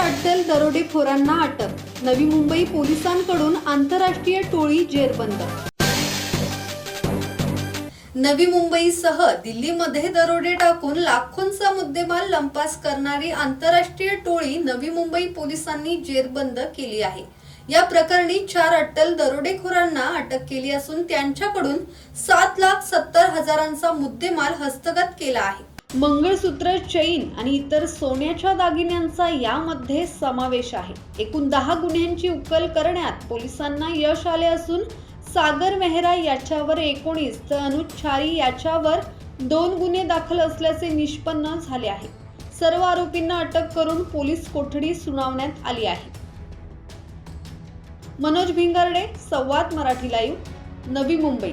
अट्टल दरोडेखोरांना अटक. नवी मुंबई पोलिसांकडून आंतरराष्ट्रीय टोळी जेरबंद. नवी मुंबईसह दिल्लीमध्ये दरोडे टाकून लाखोंचा मुद्देमाल लंपास करणारी आंतरराष्ट्रीय टोळी नवी मुंबई पोलिसांनी जेरबंद केली आहे. या प्रकरणी चार अट्टल दरोडेखोरांना अटक केली असून त्यांच्याकडून सात लाख सत्तर हजारांचा मुद्देमाल हस्तगत केला आहे. मंगळसूत्र चैन आणि इतर सोन्याच्या दागिन्यांचा यामध्ये समावेश आहे. एकूण दहा गुन्ह्यांची उकल करण्यात पोलिसांना यश आले असून सागर मेहरा याच्यावर एकोणीस तर अनुज छारी याच्यावर दोन गुन्हे दाखल असल्याचे निष्पन्न झाले आहे. सर्व आरोपींना अटक करून पोलीस कोठडी सुनावण्यात आली आहे. मनोज भिंगारडे संवाद मराठी लाईव्ह नवी मुंबई.